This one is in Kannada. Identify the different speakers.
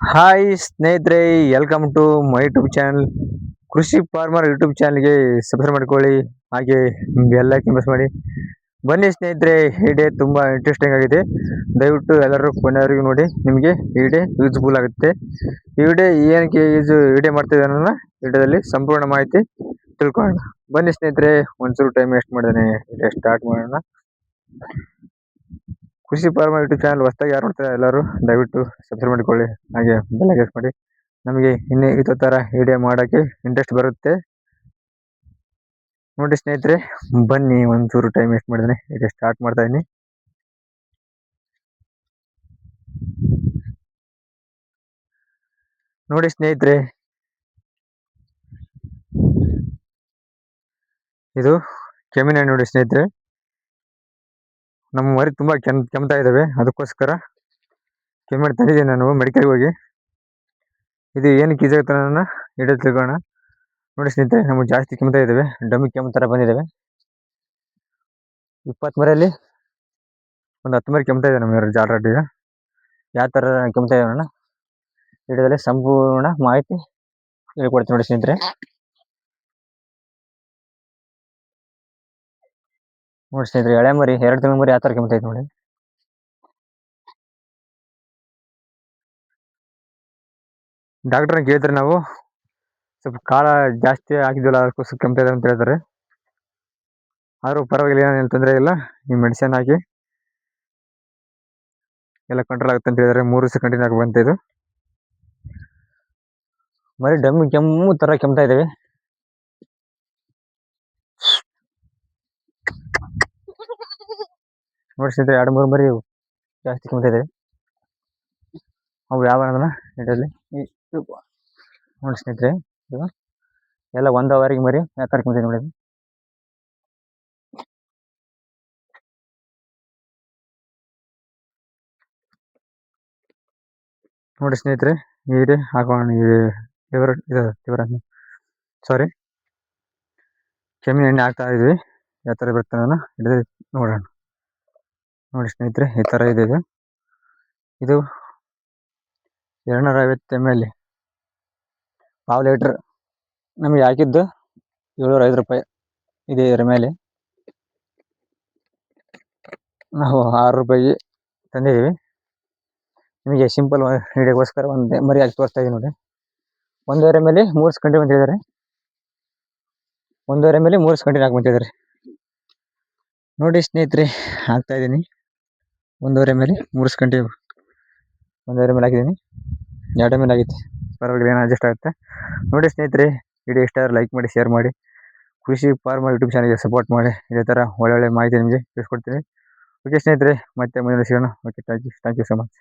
Speaker 1: ಹಾಯ್ ಸ್ನೇಹಿತರೆ welcome to my YouTube channel Krishi farmer YouTube ಚಾನಲ್ಗೆ ಸಬ್ಸ್ಕ್ರೈಬ್ ಮಾಡ್ಕೊಳ್ಳಿ, ಹಾಗೆ ಎಲ್ಲ ಪ್ರೆಸ್ ಮಾಡಿ. ಬನ್ನಿ ಸ್ನೇಹಿತರೆ, ಈ ಡೇ ತುಂಬ ಇಂಟ್ರೆಸ್ಟಿಂಗ್ ಆಗಿದೆ. ದಯವಿಟ್ಟು ಎಲ್ಲರೂ ಕೊನೆಯವರೆಗೂ ನೋಡಿ, ನಿಮಗೆ ಈ ಡೇ ಯೂಸ್ಫುಲ್ ಆಗುತ್ತೆ. ಈ ಡೇ ಏನಕ್ಕೆ ಯೂಸ್ ಈ ಡೇ ಮಾಡ್ತೀವಿ ಅನ್ನೋದನ್ನ ವಿಡಿಯೋದಲ್ಲಿ ಸಂಪೂರ್ಣ ಮಾಹಿತಿ ತಿಳ್ಕೊಳ್ಳೋಣ. ಬನ್ನಿ ಸ್ನೇಹಿತರೆ ಒಂಚೂರು ಟೈಮ್ ವೇಸ್ಟ್ ಮಾಡಿದ್ರೆ ಡೇ ಸ್ಟಾರ್ಟ್ ಮಾಡೋಣ. ಕೃಷಿ ಫಾರ್ಮ ಯೂಟ್ಯೂಬ್ ಚಾನಲ್ ಹೊಸದಾಗಿ ಯಾರು ನೋಡ್ತಾರೆ ಎಲ್ಲರೂ, ದಯವಿಟ್ಟು ಸಬ್ಸ್ಕ್ರೈಬ್ ಮಾಡಿಕೊಳ್ಳಿ, ಹಾಗೆ ಬೆಲ್ ಐಕನ್ ಮಾಡಿ. ನಮಗೆ ಇನ್ನೇ ಇದೇ ಥರ ವಿಡಿಯೋ ಮಾಡೋಕ್ಕೆ ಇಂಟ್ರೆಸ್ಟ್ ಬರುತ್ತೆ. ನೋಡಿ ಸ್ನೇಹಿತರೆ, ಬನ್ನಿ ಒಂಚೂರು ಟೈಮ್ ವೇಸ್ಟ್ ಮಾಡಿದ್ರೆ ಈಗ ಸ್ಟಾರ್ಟ್ ಮಾಡ್ತಾ ಇದ್ದೀನಿ ನೋಡಿ ಸ್ನೇಹಿತರೆ, ಇದು ಕೆಮಿನ ನೋಡಿ ಸ್ನೇಹಿತರೆ. ನಮ್ಮ ಮರಿ ತುಂಬ ಕೆಮ್ ಕೆಮ್ತಾ ಇದ್ದಾವೆ ಅದಕ್ಕೋಸ್ಕರ ಕೆಮ್ಮು ತಂದಿದ್ದೀನಿ ನಾನು ಮೆಡಿಕಲ್ಗೆ ಹೋಗಿ. ಇದು ಏನಕ್ಕೆ ಅನ್ನೋದನ್ನ ಹಿಡಿದು ತಿಳ್ಕೊಳ್ಳೋಣ. ನೋಡಿ ಸ್ನೇಹಿತರೆ, ನಮಗೆ ಜಾಸ್ತಿ ಕೆಮ್ತಾ ಇದ್ದಾವೆ ಡಮ್ಮಿ ಕೆಮ್ಮು ಥರ ಬಂದಿದ್ದಾವೆ ಇಪ್ಪತ್ತು ಮರೆಯಲ್ಲಿ ಒಂದು ಹತ್ತು ಮರಿ ಕೆಮ್ತಾ ಇದೆ ನಮ್ಮ ಜಾಲ್ರೆಡ್ಡಿ ಯಾವ ಥರ ಕೆಮ್ತಾ ಇದ್ದಾವೆ ಹಿಡಿದಲ್ಲಿ ಸಂಪೂರ್ಣ ಮಾಹಿತಿ ಹೇಳ್ಕೊಡ್ತೀನಿ ನೋಡಿ ಸ್ನೇಹಿತರೆ. ನೋಡಿ ಎಳೆ ಮರಿ, ಎರಡು ತಿಂಗಳ ಮರಿ ಯಾವ ಥರ ನೋಡಿ. ಡಾಕ್ಟ್ರನ್ನ ಕೇಳ್ತಾರೆ ನಾವು. ಸ್ವಲ್ಪ ಕಾಳ ಜಾಸ್ತಿ ಹಾಕಿದ್ವಲ್ಲ ಅದಕ್ಕೋಸ್ಕರ ಕೆಮ್ತೈತೆ ಅಂತ ಹೇಳ್ತಾರೆ. ಆದರೂ ಪರವಾಗಿಲ್ಲ, ಏನೇನು ತೊಂದರೆ ಇಲ್ಲ. ಈ ಮೆಡಿಸಿನ್ ಹಾಕಿ ಎಲ್ಲ ಕಂಟ್ರೋಲ್ ಆಗುತ್ತೆ ಅಂತ ಹೇಳಿದ್ರೆ ಮೂರು ದಿವಸ ಕಂಟಿನ್ಯೂ ಆಗಿ ಬಂತ ಇದು. ಮರಿ ಡಮ್ಮಿ ಕೆಮ್ಮು ಥರ ಕೆಮ್ತಾ ಇದ್ದೇವೆ ನೋಡಿ ಸ್ನೇಹಿತರೆ ಎರಡು, ಮೂರು ಮರಿ ಜಾಸ್ತಿ ಕೆಮ್ತಾ ಇದ್ದೇವೆ ಅವು ಯಾವ ಅನ್ನೋದನ್ನ ಇದರಲ್ಲಿ ನೋಡಿ ಸ್ನೇಹಿತರೆ, ಇದು. ಎಲ್ಲ ಒಂದು ಅವರಿಗೆ ಮರಿ ಯಾವ ಥರ ಕೆಮ್ತಿದೆ ನೋಡಿ ನೋಡಿ ಸ್ನೇಹಿತರೆ ನೀರು ಹಾಕೋಣ. ಲಿವರ್ ಇದು ಲಿವರ್ ಸಾರಿ ಕೆಮ್ಮಿ ಎಣ್ಣೆ ಹಾಕ್ತಾ ಇದ್ವಿ. ಯಾವ ಥರ ಬರುತ್ತೆ ಅನ್ನೋದನ್ನ ಹಿಡಿದು ನೋಡೋಣ. ನೋಡಿ ಸ್ನೇಹಿತರೆ, ಈ ಥರ ಇದೆ ಇದು. ಎರಡುನೂರ ಐವತ್ತು ಎಂ ಎಲ್ ಪಾವು ಲೀಟ್ರ್. ನಮಗೆ ಹಾಕಿದ್ದು ಏಳ್ನೂರ ಐದು ರೂಪಾಯಿ. ಇದೆ ಇದರ ಮೇಲೆ. ನಾವು ಆರು ರೂಪಾಯಿಗೆ ತಂದಿದ್ದೀವಿ. ನಿಮಗೆ ಸಿಂಪಲ್ ಹಿಡಿಯೋಕ್ಕೋಸ್ಕರ ಒಂದು ಮರಿ ಹಾಕಿ ತೋರಿಸ್ತಾ ಇದ್ದೀವಿ ನೋಡಿ. ಒಂದೂವರೆ ಮೇಲೆ ಮೂರು ಗಂಟೆ ಬಂದಿದ್ದಾರೆ ಒಂದೂವರೆ ಮೇಲೆ ಮೂರು ಗಂಟೆ ಹಾಕಿ ನೋಡಿ ಸ್ನೇಹಿತರೆ, ಹಾಕ್ತಾ ಇದ್ದೀನಿ ಒಂದೂವರೆ ಮೇಲೆ ಮುಗಿಸ್ಕೊಂಡು ಒಂದೂವರೆ ಮೇಲೆ ಹಾಕಿದ್ದೀನಿ. ಎರಡು ಮೇಲೆ ಆಗಿತ್ತು. ಪರವಾಗಿಲ್ಲ, ಏನೋ ಅಡ್ಜಸ್ಟ್ ಆಗುತ್ತೆ. ನೋಡಿ ಸ್ನೇಹಿತರೆ, ವಿಡಿಯೋ ಇಷ್ಟ ಲೈಕ್ ಮಾಡಿ ಶೇರ್ ಮಾಡಿ. ಕೃಷಿ ಫಾರ್ಮರ್ ಯೂಟ್ಯೂಬ್ ಚಾನಲ್ಗೆ ಸಪೋರ್ಟ್ ಮಾಡಿ. ಇದೇ ಥರ ಒಳ್ಳೊಳ್ಳೆ ಮಾಹಿತಿ ನಿಮಗೆ ತಿಳಿಸ್ಕೊಡ್ತೀನಿ. ಓಕೆ ಸ್ನೇಹಿತರೆ, ಮತ್ತೆ ಮುಂದಿನ ಸಿಗೋಣ okay thank you thank you so much